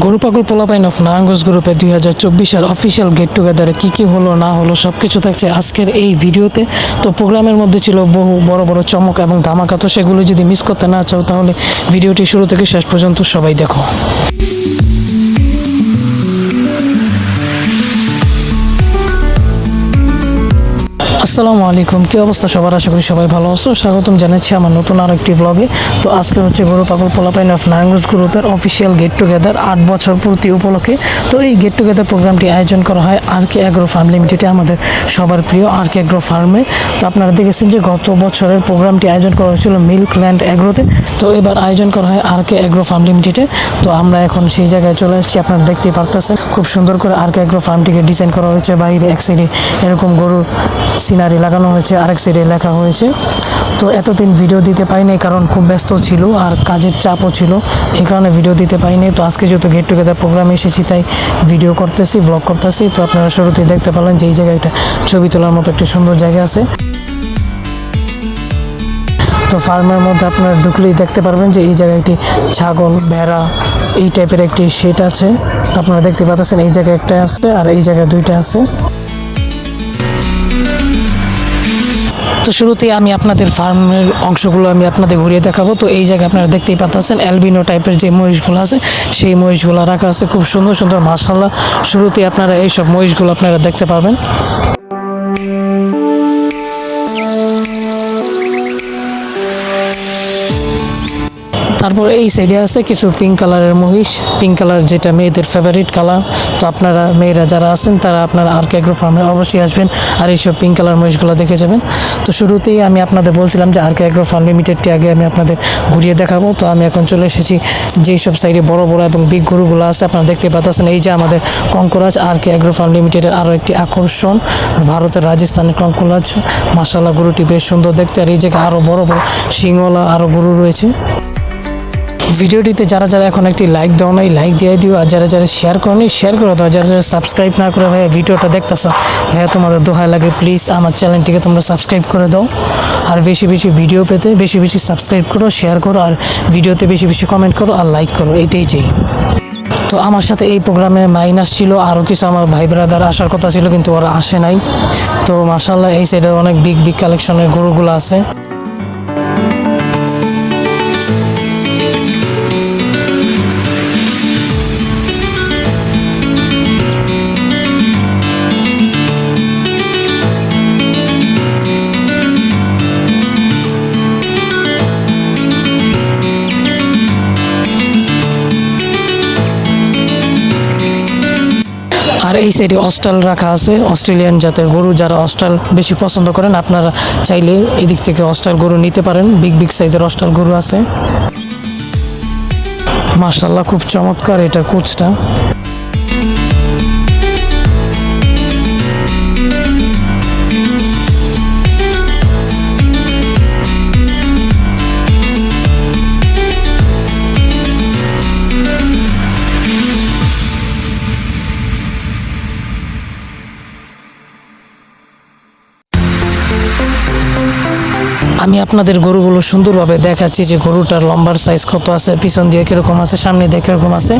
গরু পাগল পোলাপাইন অফ নারায়ণগঞ্জ গ্রুপে দুই হাজার চব্বিশের অফিসিয়াল গেট টুগেদারে কী কী হলো, না হলো সব কিছু থাকছে আজকের এই ভিডিওতে। তো প্রোগ্রামের মধ্যে ছিল বহু বড় বড় চমক এবং ধামাকা, তো সেগুলো যদি মিস করতে না চাও তাহলে ভিডিওটি শুরু থেকে শেষ পর্যন্ত সবাই দেখো। আসসালামু আলাইকুম। কী অবস্থা সবার? আশা করি সবাই ভালো আছো। স্বাগতম জানাচ্ছি আমার নতুন আর একটি ব্লগে তো আজকে হচ্ছে গরু, পাগল, পোলাপাইন অফ নারায়ণগঞ্জ গ্রুপের অফিসিয়াল গেট টুগেদার আট বছর পূর্তি উপলক্ষে। তো এই গেট টুগেদার প্রোগ্রামটি আয়োজন করা হয় আর কে অ্যাগ্রো ফার্ম লিমিটেডে আমাদের সবার প্রিয় আর কে অ্যাগ্রো ফার্মে তো আপনারা দেখেছেন যে গত বছরের প্রোগ্রামটি আয়োজন করা হয়েছিল মিল্ক ল্যান্ড অ্যাগ্রোতে তো এবার আয়োজন করা হয় আর কে অ্যাগ্রো ফার্ম লিমিটেডে তো আমরা এখন সেই জায়গায় চলে এসেছি আপনারা দেখতেই পারতেছেন। খুব সুন্দর করে আর কে অ্যাগ্রো ফার্মটিকে ডিজাইন করা হয়েছে। বাইরে এক সাইডে এরকম গরুর সিনারি লাগানো হয়েছে, আরেক সাইডে লেখা হয়েছে। তো এতদিন ভিডিও দিতে পারিনি, কারণ খুব ব্যস্ত ছিল আর কাজের চাপও ছিল। এই কারণে ভিডিও দিতে পারিনি। তো আজকে যেহেতু গেট টুগেদার প্রোগ্রামে এসেছি, তাই ভিডিও করতেছি ব্লগ করতেছি। তো আপনারা শুরুতেই দেখতে পেলেন যে এই জায়গায় একটা ছবি তোলার মতো একটি সুন্দর জায়গা আছে। তো ফার্মের মধ্যে আপনারা ঢুকলেই দেখতে পারবেন যে এই জায়গায় একটি ছাগল, ভেড়া, এই টাইপের একটি শেড আছে। তো আপনারা দেখতে পাচ্ছেন এই জায়গায় একটা আছে আর এই জায়গায় দুইটা আছে। তো শুরুতেই আমি আপনাদের ফার্মের অংশগুলো আমি আপনাদের ঘুরিয়ে দেখাবো। তো এই জায়গায় আপনারা দেখতেই পাচ্ছেন অ্যালবিনো টাইপের যে মহিষগুলো আছে, সেই মহিষগুলো রাখা আছে খুব সুন্দর সুন্দর মাসাল্লাহ শুরুতেই আপনারা এইসব মহিষগুলো আপনারা দেখতে পাবেন তারপর এই সাইডে আছে কিছু পিঙ্ক কালারের মহিষ। পিঙ্ক কালার যেটা মেয়েদের ফেভারিট কালার তো আপনারা মেয়েরা যারা আছেন, তারা আপনারা আর ক্যাগ্রো ফার্মে অবশ্যই আসবেন আর এইসব পিঙ্ক কালার মহিষগুলো দেখে যাবেন। তো শুরুতেই আমি আপনাদের বলছিলাম যে আর ক্যাগ্রো ফার্ম লিমিটেডটি আগে আমি আপনাদের ঘুরিয়ে দেখাবো। তো আমি এখন চলে এসেছি যেই সব সাইডে বড় বড় এবং বিগ গরুগুলো আছে, আপনারা দেখতে পাচ্ছেন এই যে আমাদের কঙ্করাজ আর কে অ্যাগ্রো ফার্ম লিমিটেডের আরও একটি আকর্ষণ। ভারতের রাজস্থানের কঙ্করাজ। মাসালা গরুটি বেশ সুন্দর দেখতে। আর এই জায়গায় আরও বড় বড় সিংওয়ালা আরও গরু রয়েছে। ভিডিওটিতে যারা যারা এখন একটি লাইক দাও নাই লাইক দিয়ে দিও। আর যারা যারা শেয়ার করো নি শেয়ার করে দাও। যারা যারা সাবস্ক্রাইব না করে ভাইয়া ভিডিওটা দেখতেছো, ভাইয়া তোমাদের দোহাই লাগে প্লিজ আমার চ্যানেলটিকে তোমরা সাবস্ক্রাইব করে দাও। আর বেশি বেশি ভিডিও পেতে বেশি বেশি সাবস্ক্রাইব করো শেয়ার করো, আর ভিডিওতে বেশি বেশি কমেন্ট করো আর লাইক করো, এটাই চাই। তো আমার সাথে এই প্রোগ্রামে মাইনাস ছিল আরও কিছু আমার ভাই ব্রাদার আসার কথা ছিল, কিন্তু ওরা আসে নাই। তো মাসাল্লাহ এই সাইডে অনেক বিগ বিগ কালেকশনের গরুগুলো আছে। আর এই সাইডে অস্টাল রাখা আছে। অস্ট্রেলিয়ান জাতের গরু যারা অস্টাল বেশি পছন্দ করেন, আপনারা চাইলে এদিক থেকে অস্টাল গরু নিতে পারেন। বিগ বিগ সাইজের অস্টাল গরু আছে। মার্শাল্লাহ খুব চমৎকার এটার কোচটা। আপনাদের গরুগুলো সুন্দরভাবে দেখাচ্ছি যে গরুটার লম্বার সাইজ কত আছে, পিছন দিয়ে কীরকম আছে, সামনে দিয়ে কীরকম আছে।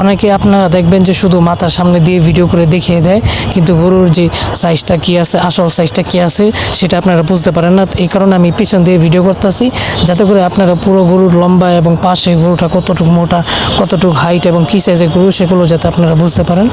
অনেকে আপনারা দেখবেন যে শুধু মাথার সামনে দিয়ে ভিডিও করে দেখিয়ে দেয়, কিন্তু গরুর যে সাইজটা কি আছে, আসল সাইজটা কি আছে, সেটা আপনারা বুঝতে পারেন না। এই কারণে আমি পিছন দিয়ে ভিডিও করতেছি, যাতে করে আপনারা পুরো গরুর লম্বা এবং পাশে গরুটা কতটুকু মোটা, কতটুকু হাইট এবং কী সাইজের গরু, সেগুলো যাতে আপনারা বুঝতে পারেন।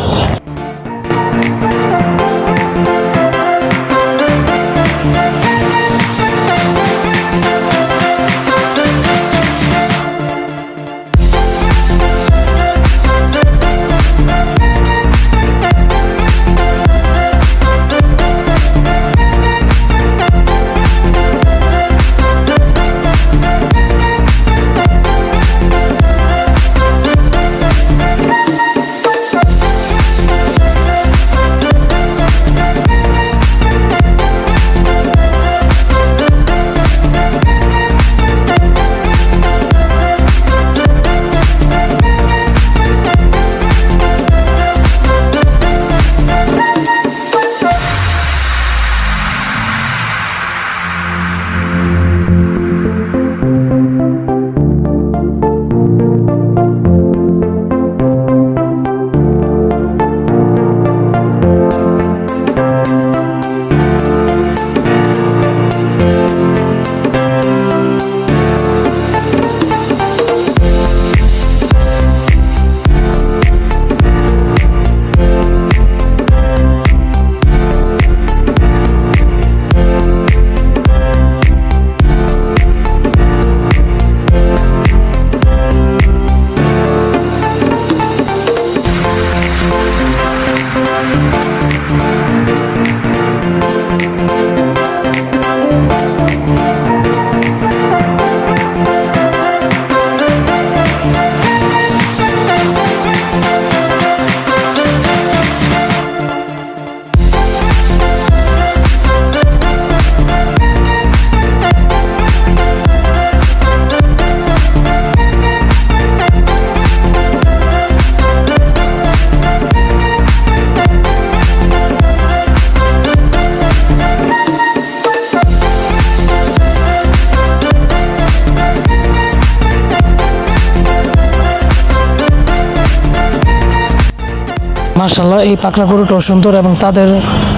মার্শাল্লাহ এই পাকড়া গরুটাও সুন্দর এবং তাদের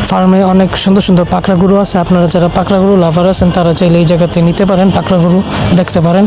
ফার্মে অনেক সুন্দর সুন্দর পাকড়া গরু আছে। আপনারা যারা পাকড়া গরু লাভার আছেন, তারা চাইলে এই জায়গাতে নিতে পারেন পাকড়া গরু, দেখতে পারেন।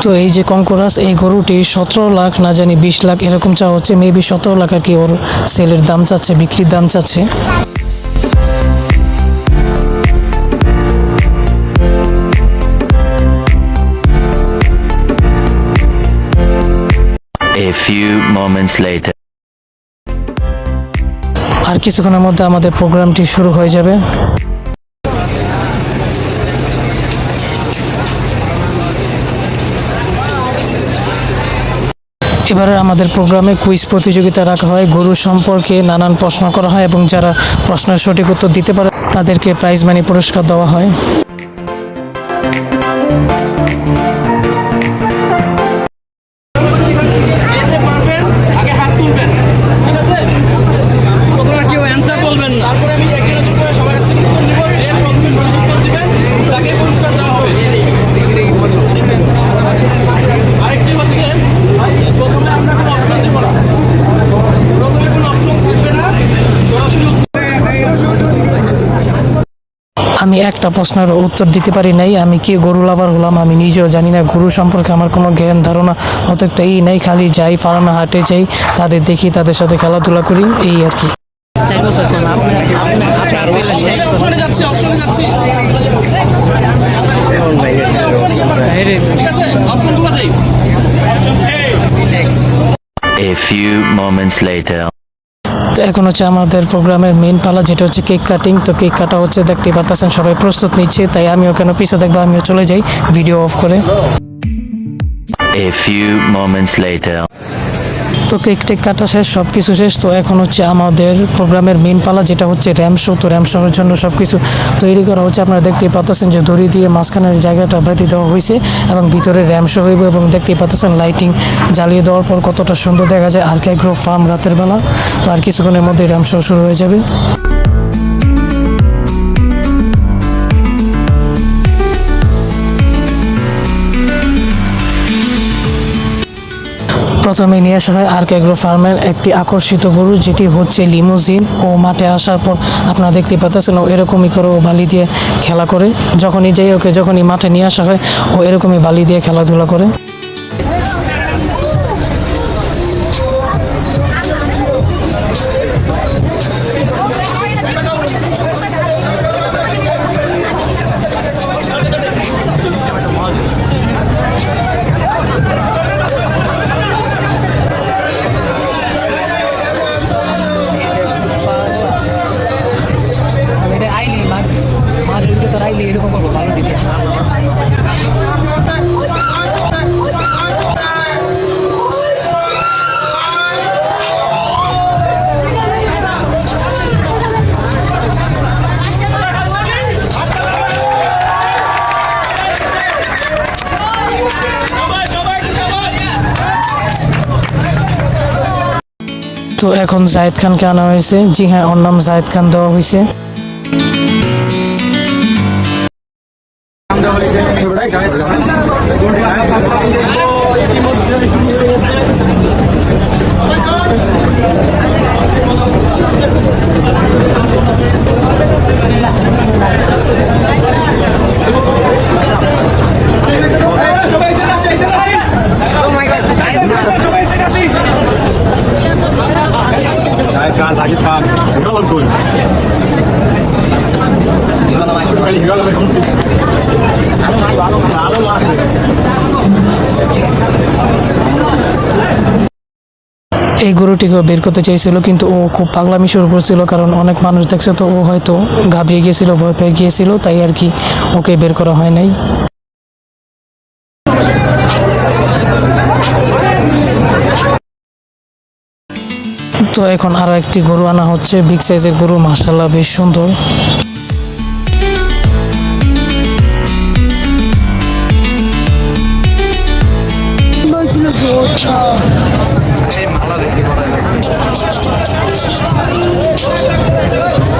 তো এই যে কঙ্করাস এই গরুটি সতেরো লাখ না জানি বিশ লাখ এরকম চা হচ্ছে মেবি সতেরো লাখ আর কি ওর সেলের দাম চাচ্ছে বিক্রির দাম চাচ্ছে A few moments later. আর কিছুক্ষণের মধ্যে আমাদের প্রোগ্রামটি শুরু হয়ে যাবে এবারে আমাদের প্রোগ্রামে কুইজ প্রতিযোগিতা রাখা হয়। গরু সম্পর্কে নানান প্রশ্ন করা হয় এবং যারা প্রশ্নের সঠিক উত্তর দিতে পারে, তাদেরকে প্রাইজ মানি পুরস্কার দেওয়া হয় আগে হাত তুলবেন ঠিক আছে প্রথমে কেউ অ্যান্সার বলবেন না তারপরে আমি একে নজর করে সবার কাছ থেকে উত্তর নিব যে প্রথমে সঠিক উত্তর দিবেন তাকে পুরস্কার দেওয়া হবে আরেকটি হচ্ছে প্রথমে আমরা কোনো অপশন দিব না প্রথমে কোনো অপশন থাকবে না সরাসরি উত্তর আমি একটা প্রশ্নের উত্তর দিতে পারি নাই। আমি কি গরু লাভার হলাম? আমি নিজেও জানি না। গরু সম্পর্কে আমার কোনো জ্ঞান, ধারণা অত একটা ই নেই। খালি যাই ফার্মে হাটে যাই, তাদের দেখি, তাদের সাথে খেলাধুলা করি, এই আর কি। A few moments later. তো এখন হচ্ছে আমাদের প্রোগ্রামের মেন পালা যেটা হচ্ছে কেক কাটিং তো কেক কাটা হচ্ছে দেখতে পাচ্ছেন সবাই প্রস্তুত নিচ্ছে, তাই আমিও কেন পিছে দেখব, আমিও চলে যাই ভিডিও অফ করে. তো কেক টেক কাটা শেষ সব কিছু শেষ। তো এখন হচ্ছে আমাদের প্রোগ্রামের মেন পালা যেটা হচ্ছে র্যাম শো। তো র্যাম শোর জন্য সব কিছু তৈরি করা হচ্ছে। আপনারা দেখতেই পাচ্ছেন যে দড়ি দিয়ে মাঝখানের জায়গাটা বেঁধে দেওয়া হয়েছে এবং ভিতরে র্যাম শো হইব এবং দেখতেই পাচ্ছেন লাইটিং জ্বালিয়ে দেওয়ার পর কতটা সুন্দর দেখা যায়। আর ক্যাগ্রো ফার্ম রাতের বেলা। তো আর কিছুক্ষণের মধ্যে র্যাম শো শুরু হয়ে যাবে। প্রথমে নিয়ে আসা হয় আর অ্যাগ্রো ফার্মের একটি আকর্ষিত গরু, যেটি হচ্ছে লিমোজিন। ও মাঠে আসার পর আপনারা দেখতে পাচ্ছেন ও এরকমই করে ও বালি দিয়ে খেলা করে। যখনই যাই, ওকে যখনই মাঠে নিয়ে আসা হয়, ও এরকমই বালি দিয়ে খেলাধুলা করে। তো এখন জাহিদ খানকে আনা হয়েছে? জি হ্যাঁ ওর নাম জায়েদ খান দেওয়া হয়েছে। Guys, I just found a lot of good. এই গরুটিকেও বের করতে চেয়েছিল কিন্তু ও খুব পাগলামি শুরু করছিল, কারণ অনেক মানুষ দেখছে তো ও হয়তো ঘাবড়িয়ে গিয়েছিল, ভয় পেয়ে গিয়েছিল, তাই আর কি ওকে বের করা হয় নাই তো এখন আরও একটি গরু আনা হচ্ছে। বিগ সাইজের গরু মাসাল্লাহ বেশ সুন্দর। বলছিল যে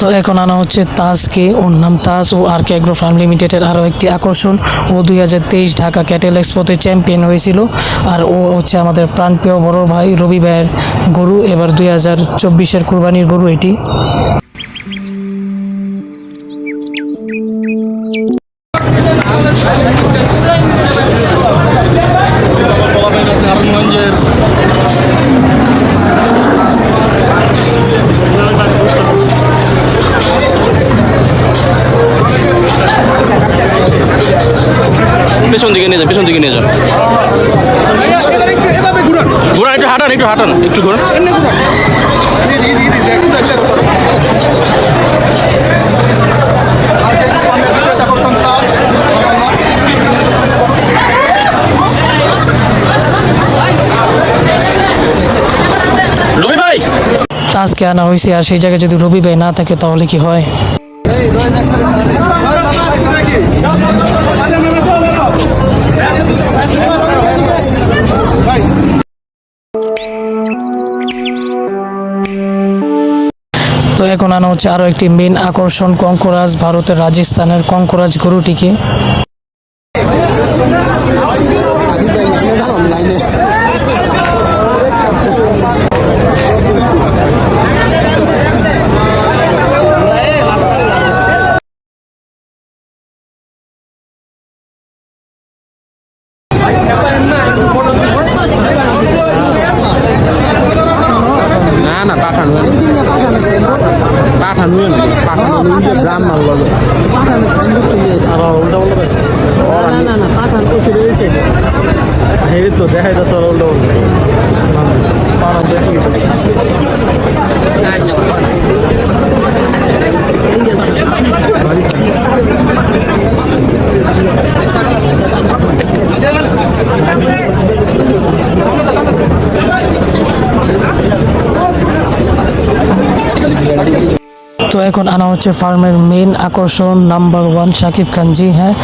তো এখন আনা হচ্ছে তাজকে ওর নাম তাজ ও আর কে অ্যাগ্রো ফার্ম লিমিটেডের আরও একটি আকর্ষণ। ও দুই হাজার তেইশ ঢাকা ক্যাটেল এক্সপোতে চ্যাম্পিয়ন হয়েছিল। আর ও হচ্ছে আমাদের প্রাণপ্রিয় বড় ভাই রবি ভাইয়ের গরু। এবার দুই হাজার চব্বিশের কুরবানির গরু এটি। তাজকে আনা হয়েছে আর সেই জায়গায় যদি রবি ভাই না থাকে, তাহলে কি হয়? তো এখন আনা হচ্ছে আরও একটি মেন আকর্ষণ কঙ্করাজ, ভারতের রাজস্থানের কঙ্করাজ গরুটিকে না না পাঠানো পাঠানো পাঠানো নিজে গ্রাম মাল বলো না না না পাঠান তো সেটা হয়েছে হেরে তো দেখাই যাচ্ছে উল্টো পাঠান দেখে গেছে তো এখন আনা হচ্ছে ফার্মের মেন আকর্ষণ নাম্বার ওয়ান শাকিব খান। জি হ্যাঁ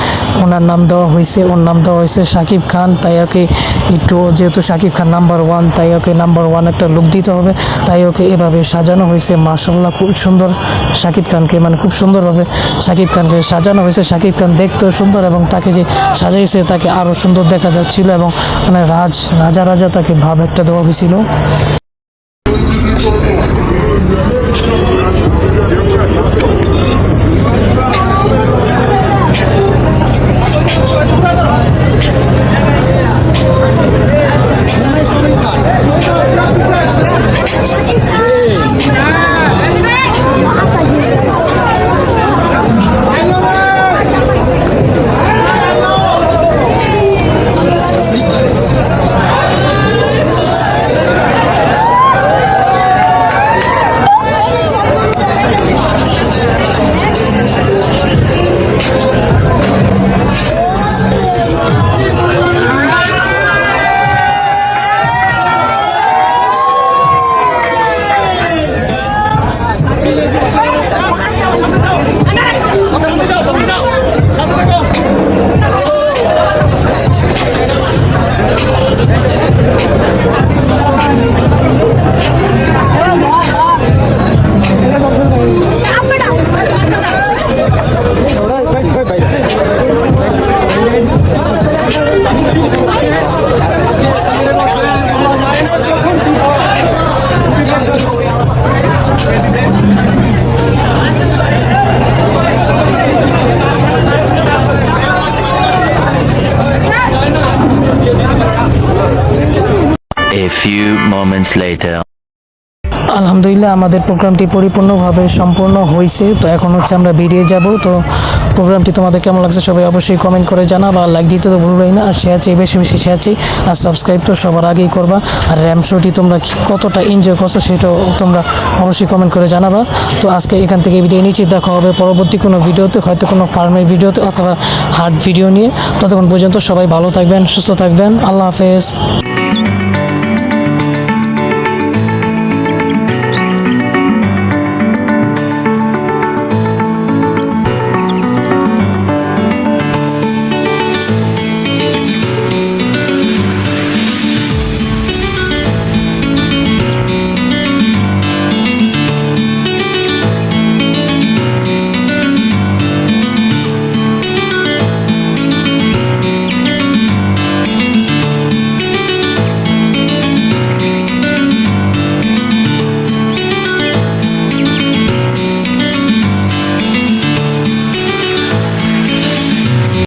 ওনার নাম দেওয়া হয়েছে, ওর নাম দেওয়া হয়েছে শাকিব খান। তাই ওকে একটু, যেহেতু শাকিব খান নাম্বার ওয়ান তাই ওকে নাম্বার ওয়ান একটা লুক দিতে হবে। তাই ওকে এভাবে সাজানো হয়েছে মার্শাল্লাহ খুব সুন্দর শাকিব খানকে মানে খুব সুন্দরভাবে শাকিব খানকে সাজানো হয়েছে। শাকিব খান দেখতেও সুন্দর এবং তাকে যে সাজাইছে, তাকে আরও সুন্দর দেখা যাচ্ছিল এবং মানে রাজ, রাজা রাজা তাকে ভাব একটা দেওয়া হয়েছিল। Later. আলহামদুলিল্লাহ, আমাদের প্রোগ্রামটি পরিপূর্ণভাবে সম্পূর্ণ হয়েছে। তো এখন হচ্ছে আমরা বেরিয়ে যাব। তো প্রোগ্রামটি তোমাদের কেমন লাগছে সবাই অবশ্যই কমেন্ট করে জানাবা। আর লাইক দিতে তো ভুলবেই না। আর শেয়ার চেয়ে বেশি বেশি শেয়ার চেয়ে আর সাবস্ক্রাইব তো সবার আগেই করবা। আর র্যাম শোটি তোমরা কতটা এনজয় করছ সেটাও তোমরা অবশ্যই কমেন্ট করে জানাবা। তো আজকে এখান থেকে বিদায় নিচ্ছি। দেখা হবে পরবর্তী কোনো ভিডিওতে, হয়তো কোনো ফার্মের ভিডিওতে অথবা হার্ট ভিডিও নিয়ে। ততক্ষণ পর্যন্ত সবাই ভালো থাকবেন, সুস্থ থাকবেন। আল্লাহ হাফেজ।